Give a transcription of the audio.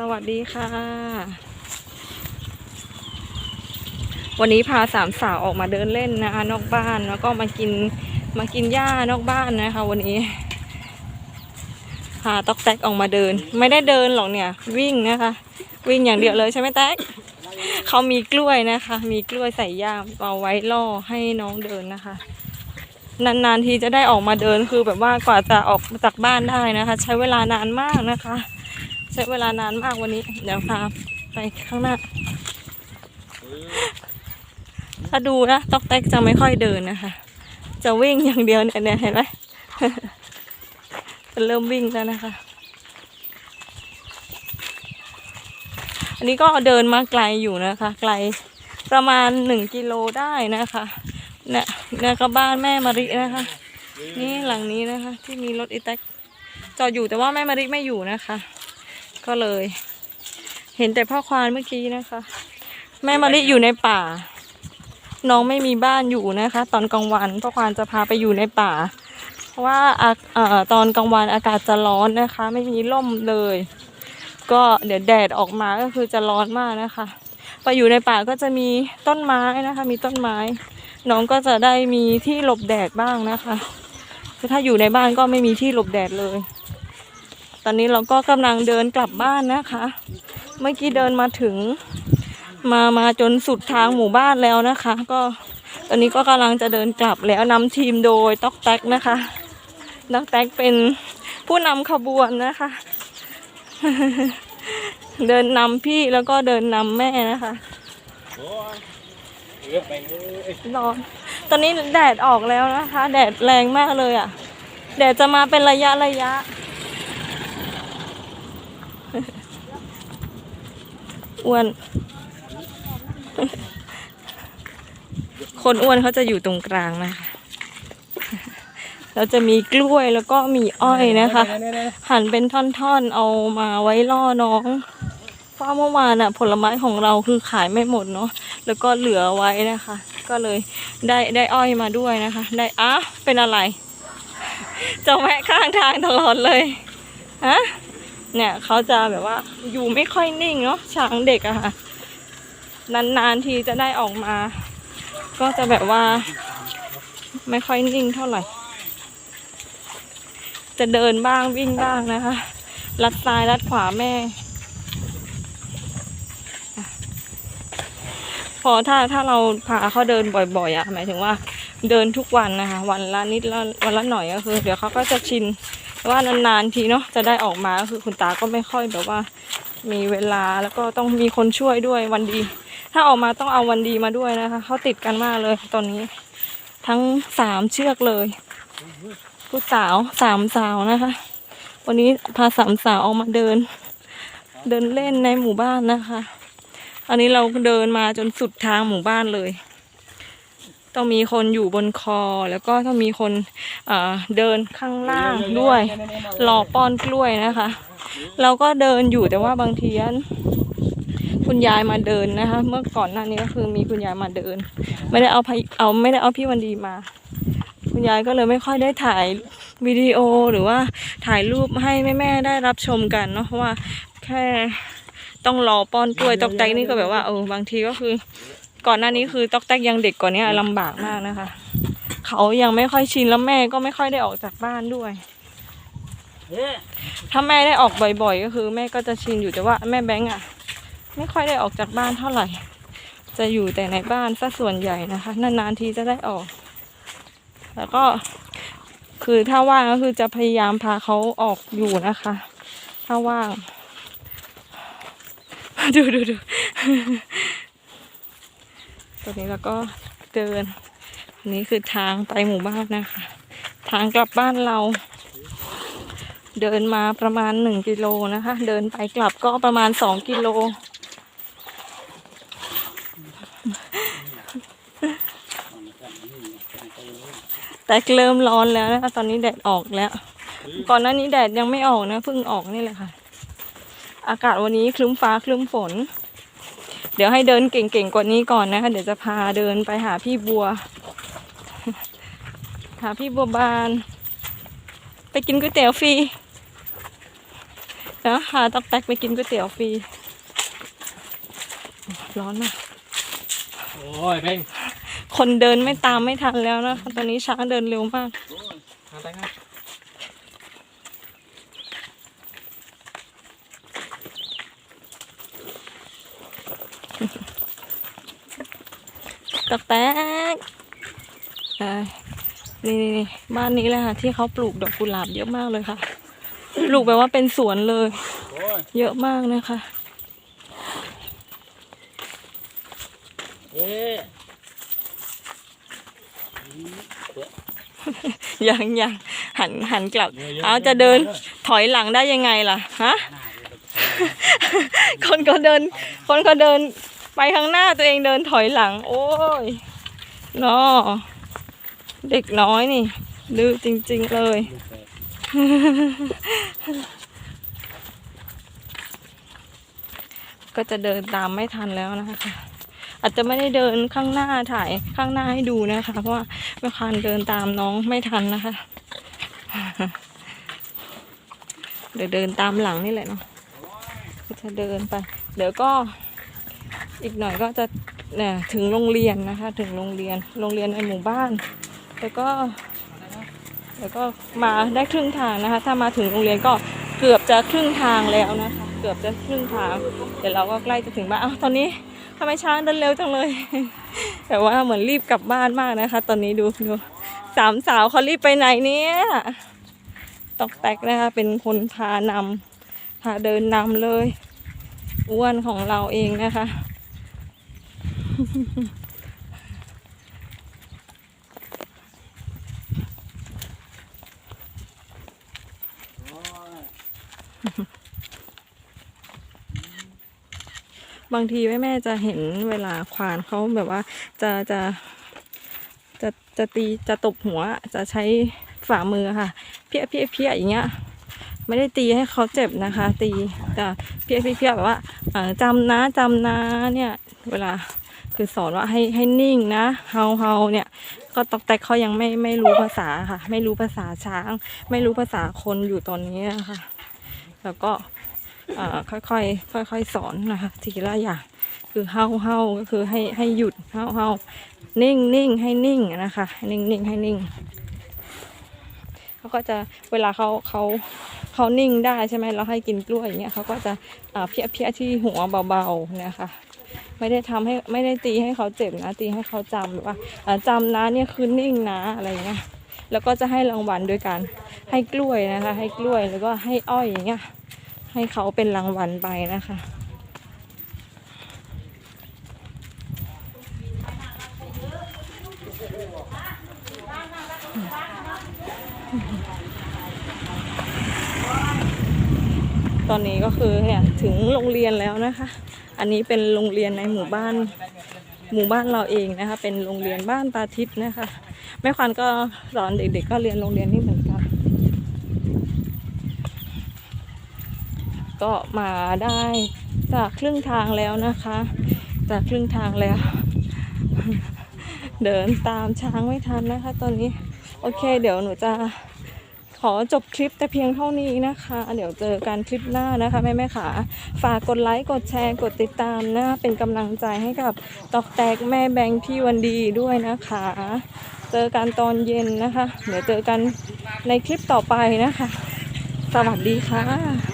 สวัสดีค่ะ วันนี้พาสามสาวออกมาเดินเล่นนะคะนอกบ้านแล้วก็มากินมากินหญ้านอกบ้านนะคะ วันนี้พาต๊อกแตกออกมาเดิน ไม่ได้เดินหรอกเนี่ย วิ่งนะคะ วิ่งอย่างเดียวเลยใช่ไหมแตกเขามีกล้วยนะคะ มีกล้วยใส่ย่ามเอาไว้ล่อให้น้องเดินนะคะนานๆทีจะได้ออกมาเดินคือแบบว่ากว่าจะออกจากบ้านได้นะคะ ใช้เวลานานมากนะคะ ใช้เวลานานมากวันนี้ เดี๋ยวพาไปข้างหน้า ถ้าดูนะต๊อกแต๊กจะไม่ค่อยเดินนะคะ จะวิ่งอย่างเดียวเนี่ยเนี่ยเห็นไหมจะเริ่มวิ่งแล้วนะคะ อันนี้ก็เดินมาไกลอยู่นะคะ ไกลประมาณหนึ่งกิโลได้นะคะเนี่ยเนี่ยก็บ้านแม่มารินะคะ นี่หลังนี้นะคะ ที่มีรถอีแท็กจอดอยู่แต่ว่าแม่มาริไม่อยู่นะคะ ก็เลย เห็นแต่พ่อควานเมื่อกี้นะคะ แม่มาริอยู่ในป่า น้องไม่มีบ้านอยู่นะคะ ตอนกลางวันพ่อควานจะพาไปอยู่ในป่า เพราะว่าอาอตอนกลางวันอากาศจะร้อนนะคะ ไม่มีร่มเลย ก็เดี๋ยวแดดออกมาก็คือจะร้อนมากนะคะไปอยู่ในป่าก็จะมีต้นไม้นะคะ มีต้นไม้ น้องก็จะได้มีที่หลบแดดบ้างนะคะถ้าอยู่ในบ้านก็ไม่มีที่หลบแดดเลย ตอนนี้เราก็กำลังเดินกลับบ้านนะคะ เมื่อกี้เดินมาถึง มามาจนสุดทางหมู่บ้านแล้วนะคะ ก็ตอนนี้ก็กำลังจะเดินกลับแล้วนำทีมโดยต๊อกแต๊กนะคะต๊อกแต๊กเป็นผู้นำขบวนนะคะ เดินนำพี่แล้วก็เดินนำแม่นะคะโอ้ยเลือกไปเลยร้อน ตอนนี้แดดออกแล้วนะคะ แดดแรงมากเลยอะ่ะ แดดจะมาเป็นระยะระยะ อ้วน คนอ้วนเขาจะอยู่ตรงกลางนะคะเราจะมีกล้วยแล้วก็มีอ้อยนะคะ หั่นเป็นท่อนๆ เอามาไว้ล่อน้องเพราะเมื่อวานอะผลไม้ของเราคือขายไม่หมดเนาะแล้วก็เหลือไว้นะคะ ก็เลยได้ได้อ้อยมาด้วยนะคะ ได้อะเป็นอะไรจะแวะข้างทางตลอดเลยฮะ เนี่ยเขาจะแบบว่าอยู่ไม่ค่อยนิ่งเนาะช้างเด็กอะค่ะ นานๆทีจะได้ออกมา ก็จะแบบว่า ไม่ค่อยนิ่งเท่าไหร่ จะเดินบ้างวิ่งบ้างนะคะลัดซ้ายลัดขวาแม่ พอถ้าถ้าเราพาเขาเดินบ่อยๆอะหมายถึงว่า เดินทุกวันนะคะ วันละนิดละวันละหน่อยก็คือ เดี๋ยวเขาก็จะชิน ว่านานๆทีเนาะจะได้ออกมาก็คือคุณตาก็ไม่ค่อยแบบว่า มีเวลาแล้วก็ต้องมีคนช่วยด้วยวันดี ถ้าออกมาต้องเอาวันดีมาด้วยนะคะเขาติดกันมากเลยตอนนี้ ทั้งสามเชือกเลยผู้สาวสามสาวนะคะ วันนี้พาสามสาวออกมาเดิน เดินเล่นในหมู่บ้านนะคะ อันนี้เราเดินมาจนสุดทางหมู่บ้านเลย ต้องมีคนอยู่บนคอ แล้วก็ต้องมีคนเดินข้างล่างด้วยรอป้อนกล้วยนะคะ เราก็เดินอยู่แต่ว่าบางทีนคุณยายมาเดินนะคะ เมื่อก่อนหน้านี้ก็คือมีคุณยายมาเดิน ไม่ได้เอาพยเอาไม่ได้เอาพี่วันดีมา คุณยายก็เลยไม่ค่อยได้ถ่ายวิดีโอหรือว่าถ่ายรูปให้แม่ๆได้รับชมกันเนาะเพราะว่าแค่ต้องรอป้อนกล้วยตอกแตกนี่ก็แบบว่าเออบางทีก็คือ ก่อนหน้านี้คือตอกแตกยังเด็กกว่านี้ลำบากมากนะคะ เขายังไม่ค่อยชินแล้วแม่ก็ไม่ค่อยได้ออกจากบ้านด้วย ถ้าแม่ได้ออกบ่อยๆ ก็คือ แม่ก็จะชินอยู่แต่ว่าแม่แบงค์อะ ไม่ค่อยได้ออกจากบ้านเท่าไหร่ จะอยู่แต่ในบ้านซะส่วนใหญ่นะคะ นานๆทีจะได้ออก แล้วก็คือถ้าว่างก็คือจะพยายามพาเขาออกอยู่นะคะ ถ้าว่าง ดูดูดู ตอนนี้เราก็เดินนนี้คือทางไปหมู่บ้านนะคะ ทางกลับบ้านเรา เดินมาประมาณหนึ่งกิโลนะคะ เดินไปกลับก็ประมาณสองกิโลแต่เริ่มร้อนแล้วนะคะตอนนี้แดดออกแล้ว ก่อนหน้านี้แดดยังไม่ออกนะเพิ่งออกนี่แหละค่ะ อากาศวันนี้คลึ้มฟ้าคลึ้มฝน เดี๋ยวให้เดินเก่งๆกว่านี้ก่อนนะคะ เดี๋ยวจะพาเดินไปหาพี่บัว หาพี่บัวบาน ไปกินก๋วยเตี๋ยวฟรีนะพาตอกแตกไปกินก๋วยเตี๋ยวฟรีร้อนมากโอ้ยเพ่งคนเดินไม่ตามไม่ทันแล้วนะคะตอนนี้ช้างเดินเร็วมาก ทำไปครับ ตอกแตกเอ้ยนี่นี่นี่บ้านนี้แหละค่ะ ที่เขาปลูกดอกกุหลาบเยอะมากเลยค่ะ ปลูกแบบว่าเป็นสวนเลยโอ้ยเยอะมากนะคะเอ๊ะยังยังหันหันกลับ เอาจะเดินถอยหลังได้ยังไงล่ะ ฮะ คนก็เดิน คนก็เดิน ไปข้างหน้าตัวเองเดินถอยหลัง โอ้ยนอเด็กน้อยนี่ ดื้อจริง ๆ เลย ก็จะเดินตามไม่ทันแล้วนะคะอาจจะไม่ได้เดินข้างหน้าถ่ายข้างหน้าให้ดูนะคะ เพราะว่าแม่คานเดินตามน้องไม่ทันนะคะ เดี๋ยวเดินตามหลังนี่แหละเนาะก็จะเดินไป เดี๋ยวก็ อีกหน่อยก็จะเนี่ยถึงโรงเรียนนะคะ ถึงโรงเรียนโรงเรียนในหมู่บ้าน แล้วก็แล้วก็มาได้ครึ่งทางนะคะ ถ้ามาถึงโรงเรียนก็เกือบจะครึ่งทางแล้วนะคะ เกือบจะครึ่งทาง เดี๋ยวเราก็ใกล้จะถึงบ้านอ้าวตอนนี้ทำไมช้างเดินเร็วจังเลย แต่ว่าเหมือนรีบกลับบ้านมากนะคะ ตอนนี้ดูดูสามสาวเขารีบไปไหนเนี่ยตอกแตกนะคะเป็นคนพานำพาเดินนำเลย อ้วนของเราเองนะคะ บางทีแม่แม่จะเห็นเวลาควานเขาแบบว่าจะจะจะจะตีจะตบหัวจะใช้ฝ่ามือค่ะ เพี้ยเพี้ยเพี้ยอย่างเงี้ยไม่ได้ตีให้เขาเจ็บนะคะ ตีแต่เพี้ยเพี้ยเพี้ยแบบว่าจำนะจำนะเนี่ย เวลา คือสอนว่าให้ให้นิ่งนะเฮาเฮาเนี่ยก็ตอกแตกเขายังไม่ไม่รู้ภาษาค่ะ ไม่รู้ภาษาช้าง ไม่รู้ภาษาคนอยู่ตอนนี้นะคะแล้วก็อ่าค่อยๆค่อยๆสอนนะคะทีละอย่างคือเฮาเฮาก็คือให้ให้หยุดเฮาเฮานิ่งนิ่งให้นิ่งนะคะนิ่งนิ่งให้นิ่งเขาก็จะเวลาเขาเขาเขานิ่งได้ใช่ไหมเราให้กินกล้วยอย่างเงี้ยเขาก็จะเพี้ยเพี้ยที่หัวเบาๆเนี่ยค่ะ ไม่ได้ทำให้ไม่ได้ตีให้เขาเจ็บนะ ตีให้เขาจำแบบว่าอ่าจำนะเนี่ยคือนิ่งนะอะไรเงี้ยแล้วก็จะให้รางวัลโดยการให้กล้วยนะคะ ให้กล้วยแล้วก็ให้อ้อยอย่างเงี้ยให้เขาเป็นรางวัลไปนะคะ ตอนนี้ก็คือเนี่ยถึงโรงเรียนแล้วนะคะ อันนี้เป็นโรงเรียนในหมู่บ้าน หมู่บ้านเราเองนะคะ เป็นโรงเรียนบ้านตาทิพย์นะคะ แม่ควันก็สอนเด็กๆ ก็เรียนโรงเรียนนี้เหมือนกัน ก็มาได้จากครึ่งทางแล้วนะคะ จากครึ่งทางแล้ว เดินตามช้างไม่ทันนะคะ ตอนนี้ โอเค เดี๋ยวหนูจะ อจบคลิปแต่เพียงเท่านี้นะคะ เดี๋ยวเจอกันคลิปหน้านะคะแม่แม่ขาฝากกดไลค์กดแชร์กดติดตามนะ เป็นกำลังใจให้กับตอกแตกแม่แบงค์พี่วันดีด้วยนะคะ เจอกันตอนเย็นนะคะ เดี๋ยวเจอกันในคลิปต่อไปนะคะ สวัสดีค่ะ